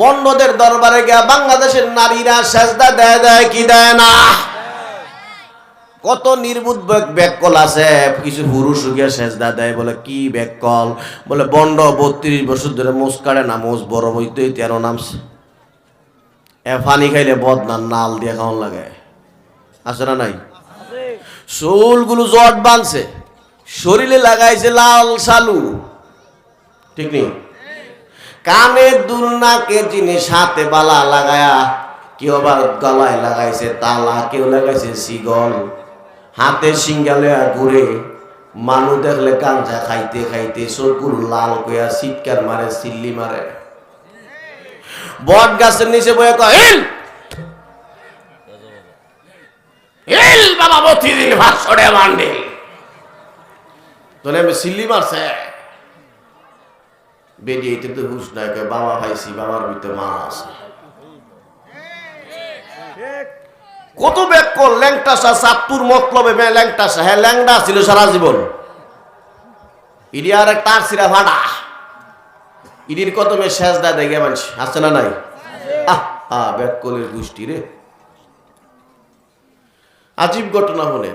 বন্ডদের দরবারে গিয়া বাংলাদেশের নারীরা সেজদা দেয় দেয় কি দেয় না? কত নির্বুধ ব্যাককল আছে। কিছু পুরুষ গিয়া সেজদা দেয়, বলে, কি ব্যাককল? বলে, বন্ড বত্রিশ বছর ধরে মোষ কাড়ে না, মোষ বড় তেরো নামছে। এ পানি খাইলে বদনা নাল দিয়ে খাওয়ান লাগে। আছে না নাই? চুলগুলো জট বাঁধছে, শরীরে লাগাইছে লাল সালু। ঠিক নেই? কানে দুল নাকে জিনিস হাতে বালা লাগায়া, কেউ আবার গলায় লাগাইছে তালা, কেউ লাগাইছে সিগল হাতে সিঙ্গালে ঘুরে, মানু দেখলে গাঞ্জা খাইতে খাইতে চোখগুলো লাল কইয়া চিৎকার মারে চিল্লি মারে। বট গাছের নিচে বয়ে কয়, "হিল! হিল বাবা বতি দিল ভাষণে মান্ডে তোলে সিল্লি মারছে। বেরিয়ে তো হুশ নাই বাবা ভাইছি বাবার ভিতরে মা আছে। কত ব্যাগ কর, ল্যাংটাসা, সাত্তুর মতলবে মে ল্যাংটাসা। হ্যাঁ ল্যাংডা ছিল সারা জীবন। ইডি আর এক তার সিরা ভাড়া। ইডির কত মে শেষ দেয় দেখে মানুষ, আছে না নাই? আহ আহ ব্যাগ কলের গোষ্ঠী রে। আজীব ঘটনা হলেন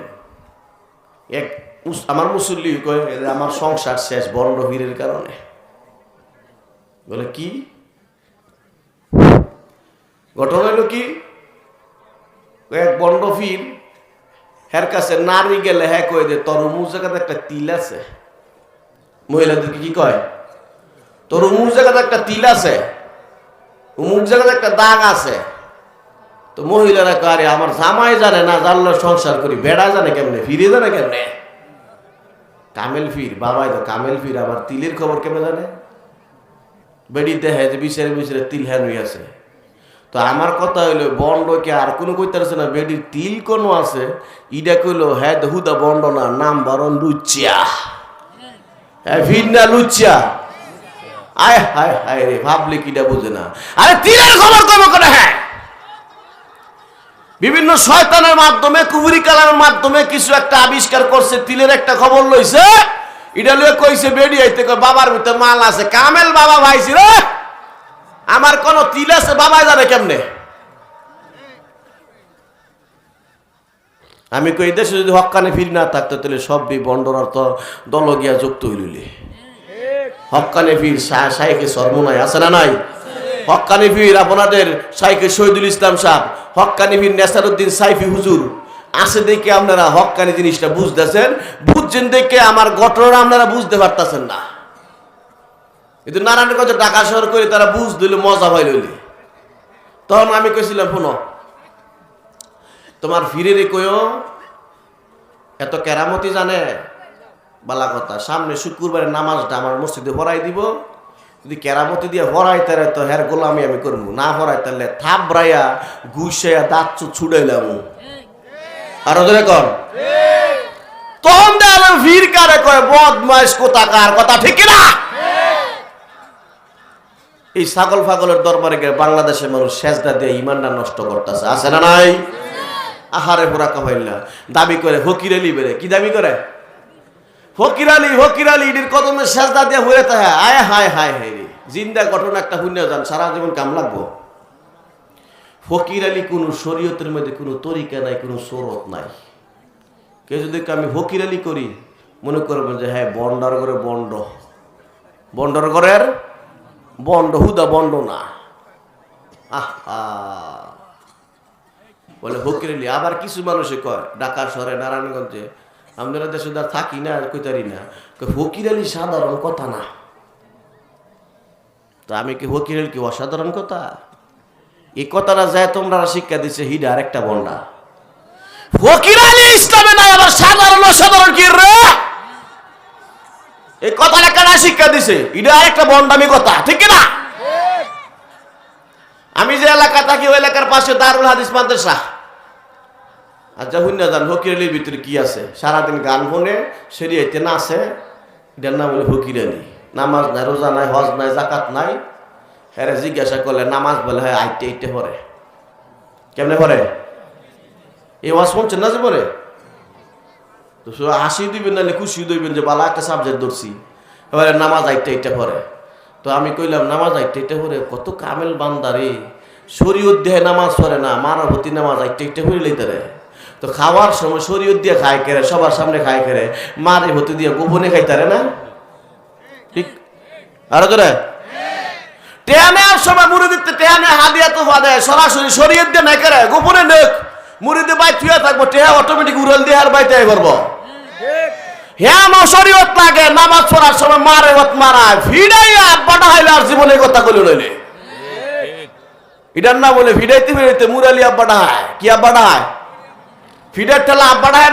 এক আমার মুসল্লি কয়, "এ, আমার সংসার শেষ বন্ড হীরের কারণে। বলে কি? ঘটনা হলো কি? এক বন্ড ফির হের কাছে নারী গেলে হ্যাঁ কয়ে দে তোর অমুক জায়গাতে একটা তিল আছে। মহিলাদেরকে কি কয়? তোর অমুক জায়গাতে একটা তিল আছে। অমুক জায়গাতে একটা দাগ আছে। তো মহিলারা কারে আমার জামাই জানে না, জানলে সংসার করি, বেড়া জানে কেমনে, ফিরে জানে কেমনে? কামেল ফির, বাবাই তো কামেল ফির আমার তিলের খবর কেমনে জানে? বেড়ি দেখে যে বিচারে বিচারে তিল হ্যান আছে। তো আমার কথা হইল, বন্ড কে আর কোনো কইতারছে না, বেডির তিল কোনো আছে, ইডা কইলো হ্যাঁ হুদা বন্ড না, নাম বরণ লুচিয়া হ্যাঁ ভিড় না লুচিয়া আয় হায় হায় রে, ভাবলে কিটা বুঝে না। আরে, তিলের খবর কবে করে হ্যাঁ? বিভিন্ন শয়তানের মাধ্যমে, কুবুরি কালামের মাধ্যমে কিছু একটা আবিষ্কার করছে, তিলের একটা খবর লইছে। এটা লয়ে কইছে বেডি আইতে কই বাবার ভিতর মাল আছে। কামেল বাবা ভাইছি, রে! আমার কোন তিল আছে, বাবা জানে কেমনে? আমি কই দেশে যদি হক্কানে ফির না থাকতো, তাহলে সব বি বন্ডর অর্থ দলগিয়া যুক্ত হইলি হক্কানে ফির সাইকে সর্বনাই আছে না নাই? হক্কানি ফির আপনাদের সাইকে শহীদুল ইসলাম সাহ হক্কানি ফির নেসারুদ্দিন সাইফি হুজুর আছে দেখে আপনারা হকানি জিনিসটা বুঝতেছেন, বুঝছেন দেখে আমার ঘটনা আপনারা বুঝতে পারতেছেন না। কিন্তু নারায়ণগঞ্জ ঢাকা শহর করে তারা বুঝ দিল, মজা হয় লইলি তখন আমি কইছিলাম, শোনো, তোমার ফিরে রে কইও, এত কেরামতি জানে, বালা কথা। সামনে শুক্রবারে নামাজটা আমার মসজিদে ভরাই দিব। যদি কেরামতি দিয়ে ভরাই তারে তো হের গোলামি আমি করব। না ভরাই তাহলে থাবড়াইয়া গুসাইয়া দাঁত ছুড়াইলাম। আরও ধরে কর। তখন ভিড় কারে কয়, বদমাইশ কোথাকার, কথা ঠিক না এই ছাগল ফাগলের দরবারে গিয়ে বাংলাদেশের মানুষ সেজদা দিয়ে ইমানটা নষ্ট করতেছে। আছে না নাই? আহারে পুরা কমাইলা দাবি করে, ফকির আলী বেড়ে। কি দাবি করে? ফকির আলী ফকির আলী, ইডির কদমে সেজদা দিয়ে হয়ে থাকে। আয়, হায় হায় হায় জিন্দা ঘটনা একটা শূন্য যান, সারা জীবন কাম লাগবো। ফকির আলী কোনো শরীয়তের মধ্যে কোনো তরিকা নাই, কোনো সরত নাই। কেউ যদি আমি ফকির আলী করি, মনে করবেন যে হ্যাঁ বন্ডার করে বন্ড। বন্ডর ঘরের বন্ড, হুদা বন্ড না। আহা বলে ফকির আলী, আবার কিছু মানুষে কয়, ঢাকা শহরে, নারায়ণগঞ্জে, আমরা দেশে আর থাকি না কইতারি না। ফকির আলী সাধারণ কথা না। তো আমি কি ফকির আলী কি অসাধারণ কথা? এই কথাটা যায় তোমরা শিক্ষা দিছে হিডা আরেকটা বন্ডা। ফকির আলী ইসলামে নাই আবার সাধারণ অসাধারণ কি রে? এই কথাটা কেনা শিক্ষা দিছে? এটা আরেকটা বন্ডামি কথা ঠিক না আমি যে এলাকা থাকি ওই এলাকার পাশে দারুল হাদিস মাদ্রাসা। আচ্ছা হুন্না জান ফকির আলীর ভিতরে কি আছে? সারাদিন গান শুনে সেরিয়াইতে নাচে এটার নাম হলো ফকির আলী। নামাজ নাই রোজা নাই হজ নাই জাকাত নাই হ্যাঁ জিজ্ঞাসা করলে নামাজ বলে হ্যাঁ আইতে আইতে পরে কেমনে পরে এই ওয়াজ শুনছেন না যে পরে তো হাসি দিবেন নাহলে খুশি দিবেন যে, বালা একটা সাবজেক্ট ধরছি। এবারে নামাজ আইতে আইতে পরে তো আমি কইলাম, নামাজ আইতে ইটে করে কত কামেল বান্দারে শরীয়ত দিয়ে নামাজ পড়ে না প্রতি নামাজ আইতে ইটে করে লইতে রে। তো খাওয়ার সময় শরীয়ত দিয়ে খায় করে সবার সামনে খায় করে মারে হতে দিয়ে গোপনে খাইতারে না? ঠিক? আরও করে টেয়ানে আর সময় মুড়িদিতে টেয়ানে হাদিয়া তো বাদে সরাসরি শরীয়ত দিয়ে নাই করে, গোপনে নেক। মুড়িদে বাই থুয়া থাকব টেয়া অটোমেটিক উড়াল দিয়ে আর বাইতে করব। নামাজ জীবনে কথা না বলে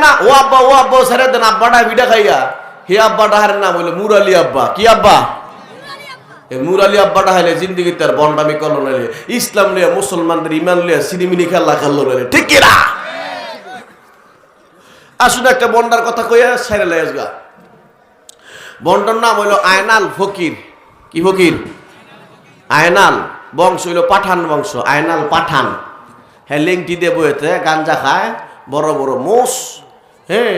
না? ও আব্বা আব্বা খাইয়া। হে হারের না বলে মুরালি আব্বা। কি আব্বা? এই মুরালি আব্বাটা হাইলে জিন্দিগি তার বন্ডামি করল নইলে, ইসলাম লিয়া মুসলমানদের ইমান লিয়া সিনিমিনি খেলা খেললো নইলে, ঠিক কিনা আসুন একটা বন্ডার কথা কইয়া সাইরে লাইসগা বন্ডার নাম হইল আয়নাল ফকির। কি ফকির? আয়নাল বংশ হইল পাঠান বংশ, আয়নাল পাঠান। হ্যাঁ লেংটি দিয়ে বইতে গাঞ্জা খায়, বড় বড় মোষ হ্যাঁ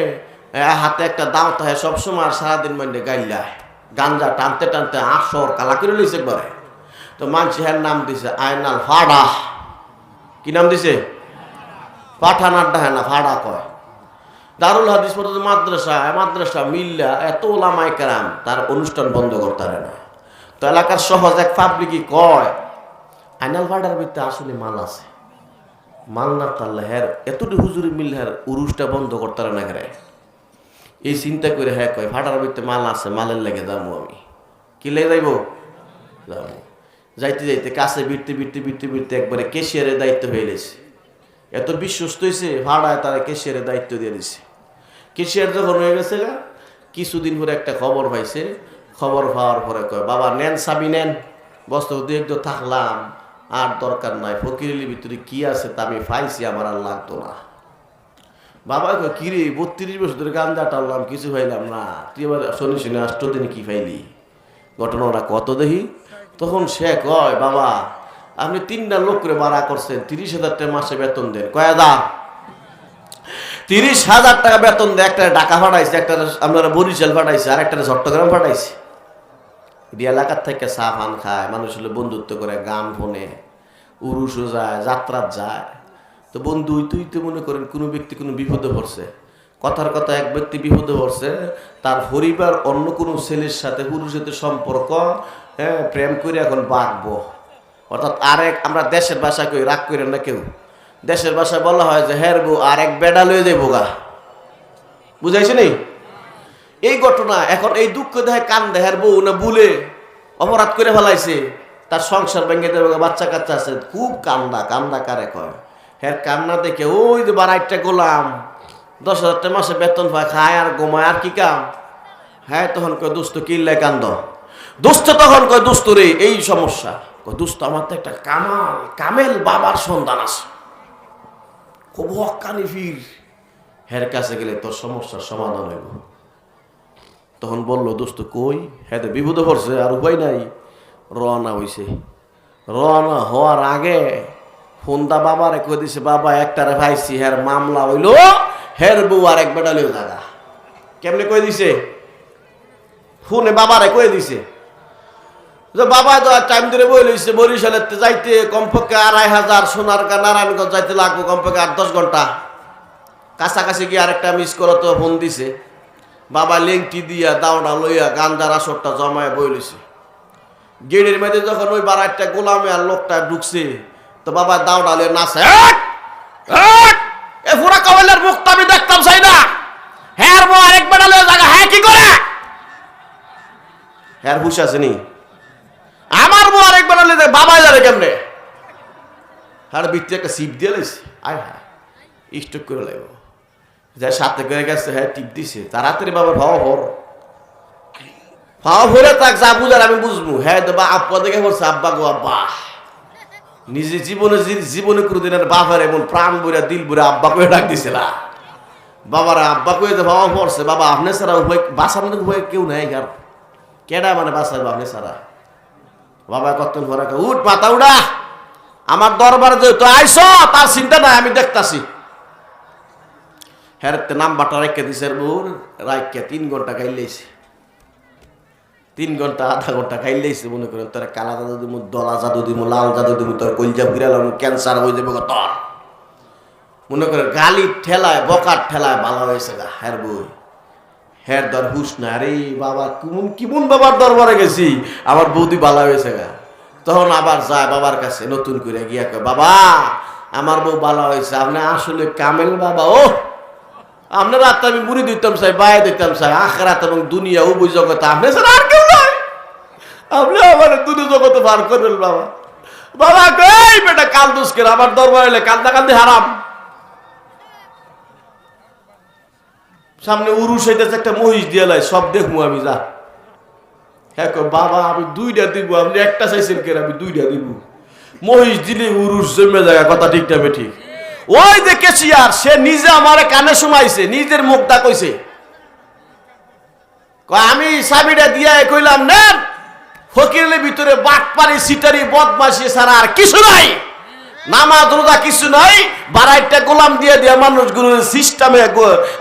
হাতে একটা দাও তো হ্যাঁ সবসময় আর সারাদিন মানে গাইলায় গাঞ্জা টানতে টানতে আসর কালা করে লইছে একবারে। তো মানসি হ্যাঁ নাম দিছে আয়নাল ফাড়া। কি নাম দিছে? পাঠান আড্ডা হ্যাঁ না, ফাড়া কয়। দারুল হাদিস মাদ্রাসা মাদ্রাসা মিল্লা, এত ওলামাই কেরাম, তার অনুষ্ঠান বন্ধ করতে পারে না। তো এলাকার সহজ এক পাবলিকই কয় আইনাল ভাড়ার ভিতরে আসলে মাল আছে। মাল না তাহলে হ্যার এতটি হুজুরি মিল হ্যার উরুসটা বন্ধ করতে পারে না এই চিন্তা করে হ্যাঁ কয় ভাড়ার ভিতরে মাল আছে, মালের লেগে যাব আমি। কি লেগে যাইব? যাব যাইতে যাইতে কাছে বিরতে বিরতে বিরতে বিরতে একবারে কেশিয়ারের দায়িত্ব হয়ে গেছে। এত বিশ্বস্ত হয়েছে ভাড়ায় তারা কেশিয়ারের দায়িত্ব দিয়ে দিছে। কেশিয়ার যখন হয়ে গেছে গা, কিছুদিন পরে একটা খবর পাইছে। খবর পাওয়ার পরে কয়, বাবা নেন সাবি নেন। বস্ত দু এক থাকলাম, আর দরকার নাই। ফকিরের ভিতরে কি আছে তা আমি পাইছি, আমার আর লাগতো না। বাবা কি রে, বত্রিশ বছর ধরে গান্দা টানলাম কিছু পাইলাম না। তুই এবার শনি শনি আষ্ট দিনে কি পাইলি ঘটনাটা কত দেখি? তখন সে কয়, বাবা, আপনি তিনটা লোক করে ভাড়া করছেন, তিরিশ হাজার টাকা মাসে বেতন দেন। কয় তিরিশ হাজার টাকা বেতন দেয় একটা ঢাকা ফাটাইছে একটা আপনারা বরিশাল ফাটাইছে আর একটা চট্টগ্রাম ফাটাইছে এটি এলাকার থেকে চা খায়, মানুষ হলে বন্ধুত্ব করে, গান ফোনে উরুসও যায়, যাত্রাত যায়। তো বন্ধু, তুই তো মনে করেন কোনো ব্যক্তি কোনো বিপদে পড়ছে। কথার কথা এক ব্যক্তি বিপদে পড়ছে, তার পরিবার, অন্য কোনো ছেলের সাথে, পুরুষের সম্পর্ক হ্যাঁ প্রেম করে এখন বাঁকবো অর্থাৎ আরেক, আমরা দেশের ভাষায় কই, রাগ করেন না কেউ? দেশের ভাষায় বলা হয় যে হের বউ আর এক বেডা লয়ে যাইব গা। বুঝাইছে নি? এই ঘটনা, এখন এই দুঃখ দেহে কান দেহের বউ, না বুলে অপরাধ করে ফেলাইছে। তার সংসার ভেঙে দেবে বাচ্চা কাচ্চা আছে, খুব কান্দা কান্দা কারে কয়। হ্যাঁ কান্না দেখে, ওই যে বারাইটা গোলাম, দশ হাজারটা মাসে বেতন পায়, খায় আর গোমায় আর কি কাম? হ্যাঁ তখন কয় দুস্থ কিল্লাই কান্দ? দুস্থ তখন কয় দুস্থ রে, এই সমস্যা। কয় দুস্থ আমার তো একটা কামাল, কামেল বাবার সন্তান আছে। খুব হকানি ফির। হের কাছে গেলে তোর সমস্যার সমাধান হইব। তখন বলল, দোস্ত কই? হ্যাঁ তো বিপদে পড়ছে, আর উপায় নাই। রওনা হইছে। রওনা হওয়ার আগে ফোনটা বাবারে কই দিছে, বাবা একটারে ভাইছি, হের মামলা হইল, হের বউ আর এক বেটা দাদা। কেমনে কই দিছে? ফোনে বাবারে কই দিছে? যে বাবা তো টাইম ধরে বই লইছে, বরিশালের যাইতে কমপক্ষে আড়াই হাজার সোনারগা, নারায়ণগঞ্জ যাইতে লাগবো কমপক্ষে আট দশ ঘণ্টা। কাছাকাছি গিয়ে আরেকটা মিস করো তো ফোন দিছে। বাবা লেংটি দিয়া দাওনা লইয়া গান্দার আসরটা জমায় বই লইছে। গেটের মধ্যে যখন ওই বারাইটা গোলামে আর লোকটা ঢুকছে তো বাবা দাওনা লইয়া নাচে। "এক! এক! এ পুরা মুখটা আমি দেখতাম চাই না। হ্যাঁ বউ আরেক লইয়া জায়গা হ্যাঁ কি করে? হ্যাঁ হুশ আমার বউ আরেক যায়, বাবা জানে কেমনে? হ্যাঁ বিত্তি একটা সিপ দিয়ে লাইছে। আয় হ্যাঁ স্টক করে লাগবো যা সাথে করে গেছে হ্যাঁ টিপ দিছে। তাড়াতাড়ি বাবা ভাও ভর ভাও ভরে তাক যা বুঝার আমি বুঝব। হ্যাঁ তো বা আব্বা দেখে বলছে আব্বা গো আব্বা। নিজে জীবনে জীবনে কোনোদিন আর বাবার এমন প্রাণ বইরা, দিল বইরা আব্বা করে ডাক দিছে না। বাবারা আব্বা কয়ে যে, বাবা পড়ছে বাবা, আপনি ছাড়া উভয় বাঁচানোর উভয় কেউ নাই আর। কেডা মানে বাঁচাইব আপনি ছাড়া? বাবা কতক্ষণ ঘরে উঠ, পাতা উড়া। আমার দরবারে তো আইস, তার চিন্তা নাই, আমি দেখতাছি। হ্যাঁ নাম্বারটা রেখে দিছে বউর রাইকে তিন ঘণ্টা গাইলেছে তিন ঘণ্টা, আধা ঘণ্টা খাইলেইছে মনে করেন, তোর কালা জাদু দিমু, দলা জাদু দিমু, লাল জাদু দিব তোর কলজা ফিরালাম ক্যান্সার হয়ে যাবে তোর। মনে করেন গালির ঠেলায়, বকার ঠেলায় ভালো হয়েছে গা হ্যার বই। হ্যার দর হুস না আরে বাবা, কেমন কেমন বাবার দরবারে গেছি? আমার বৌদি ভালো হয়েছে গা। তখন আবার যায় বাবার কাছে, নতুন করে গিয়া কয়, বাবা, আমার বউ ভালো হয়েছে, আপনি আসলে কামেল বাবা, ও! আপনার রাত আমি মুড়ি দিতাম চাই বাইরে দিতাম চাই, আখরাত এবং দুনিয়া, উভয় জগতে, আপনি আর কেউ আপনি আমার দুটো জগতে বার করবেন বাবা। বাবা এই বেটা, কাল দুষ্কের আমার দরবার এলে কান্দা কান্দি হারাম। সামনে উরুষ হইতেছে একটা মহিষ দিয়ে লাই, সব দেখব আমি, যা। হ্যাঁ বাবা, আমি দুইটা দিব, আপনি একটা চাইছেন কেন? আমি দুইটা দিব। মহিষ দিলে উরুষ জমে যায়, কথা ঠিক না ঠিক। ওই যে কেশিয়ার, সে নিজে আমারে কানে শুমাইছে নিজের মুখটা কইছে আমি চাবিটা দিয়া কইলাম নেন ফকিরের ভিতরে বাটপারি, সিটারি বদমাসি ছাড়া আর কিছু নাই। নামাজ, রোজা কিছু নাই। বারাইটা গোলাম দিয়ে দিয়া মানুষগুলো সিস্টেমে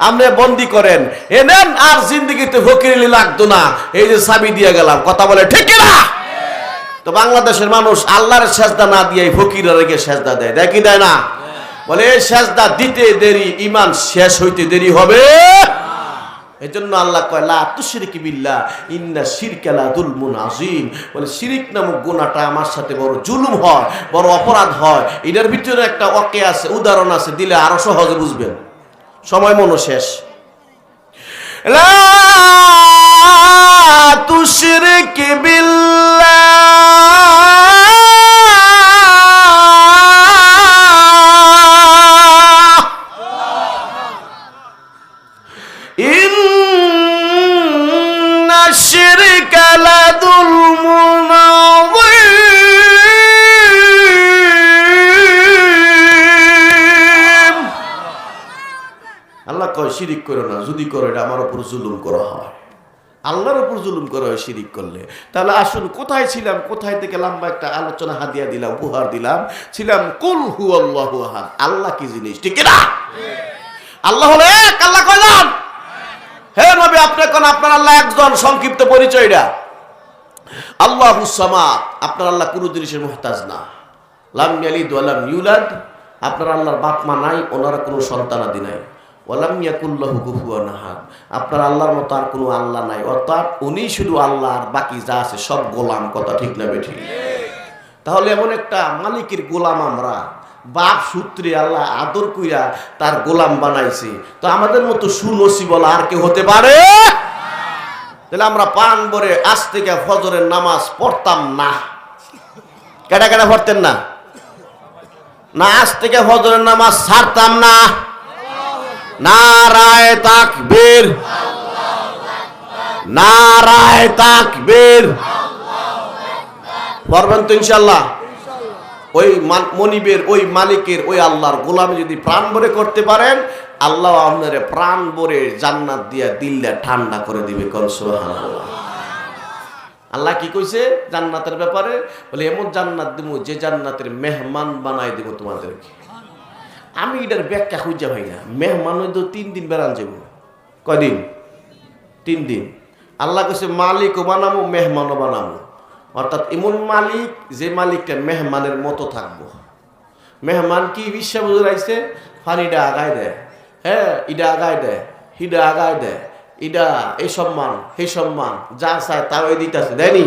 আপনি বন্দি করেন। এ নেন, আর জিন্দগিতে ফকিরিলি লাগতো না। এই যে চাবি দিয়ে গেলাম, কথা বলে ঠিক না তো বাংলাদেশের মানুষ আল্লাহর সেজদা না দিয়ে ফকিরের সেজদা দেয়। কি দেয় না? বলে সেজদা দিতে দেরি ইমান শেষ হইতে দেরি হবে। এই জন্য আল্লাহ কয়, লা তুশরিকি বিল্লাহ, ইন্না শিরকা লা যুলমুন আযীম। বলে, শিরিক নামক গুনাহটা আমার সাথে বড় জুলুম হয়, বড় অপরাধ হয়। এটার ভিতরে একটা ওয়াকে আছে, উদাহরণ আছে, দিলে আরও সহজে বুঝবেন। সময় মনো শেষ। লা তুশরিকি বিল্লাহ। কয় শিরিক করো না, যদি করো এটা আমার উপর জুলুম করা হয়। আল্লাহর উপর জুলুম করা হয় শিরিক করলে। তাহলে আসুন, কোথায় ছিলাম? কোথায় থেকে লম্বা একটা আলোচনা হাদিয়া দিলাম, উপহার দিলাম? ছিলাম, কুল হু আল্লাহ আল্লাহ কি জিনিস, ঠিক না আল্লাহ হলে এক, আল্লাহ কয়জন হে নবী, আপনি কোন, আপনার আল্লাহ একজন, সংক্ষিপ্ত পরিচয়টা আল্লাহ হুসামাদ আপনার আল্লাহ কোনো জিনিসের মোহতাজ না। লাম ইয়ালিদ ওয়ালাম ইউলাদ, আপনার আল্লাহর বাপ মা নাই, ওনারা কোনো সন্তানাদি নাই। আপনার আল্লাহর মতো আর কোনো আল্লাহ নাই। অর্থাৎ উনি শুধু আল্লাহ আর বাকি যা আছে সব গোলাম, কথা ঠিক না বেঠি? তাহলে এমন একটা মালিকের গোলাম আমরা। বাপ সূত্রে আল্লাহ আদর কইরা তার গোলাম বানাইছে। তো আমাদের মতো সুনসি বলা আর কেউ হতে পারে? তাহলে আমরা পান ভরে আজ থেকে ফজরের নামাজ পড়তাম না। কেটা কেটা পড়তেন না? না, আজ থেকে ফজরের নামাজ ছাড়তাম না। নারায় তাকবীর। নারায় তাকবীর। পড়বেন তো ইনশাল্লাহ ওই মনিবের, ওই মালিকের, ওই আল্লাহর গোলামি যদি প্রাণ ভরে করতে পারেন, আল্লাহ আপনার প্রাণ ভরে জান্নাত দিয়া দিলটা ঠান্ডা করে দিবে আল্লাহ কি কইছে? জান্নাতের ব্যাপারে? বলে, এমন জান্নাত দিব যে জান্নাতের মেহমান বানাই দিব তোমাদেরকে। আমি এটার ব্যাখ্যা খুঁজে পাই না। মেহমান হয়তো তিন দিন বেড়ান যাব কয়দিন? তিন দিন। আল্লাহ কইছে, মালিকও বানাবো মেহমানও বানাবো অর্থাৎ এমন মালিক যে মালিকটা মেহমানের মতো থাকব। মেহমান কি বিশ্বা বুঝাইছে? ফানিটা আগায় দেয়। হ্যাঁ ইটা আগায় দেয় হিডা আগায় দেয়, ইটা এই সম্মান সেই সম্মান, যা চায় তা ওই দিতেছে। দেয়নি?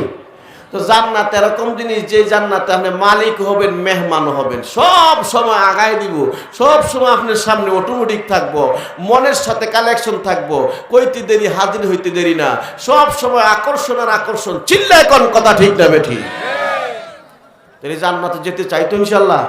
তো জান্নাত এরকম জিনিস যে জান্নাতে আপনি মালিক হবেন মেহমান হবেন সব সময় আগায় দিব। সব সময় আপনার সামনে অটোমেটিক থাকব মনের সাথে কালেকশন থাকব কইতে দেরি হাজির হইতে দেরি না। সব সময় আকর্ষণ আর আকর্ষণ চিল্লায় কোন কথা ঠিক না বেঠি। তিনি জান্নাতে যেতে চাইতো ইনশাল্লাহ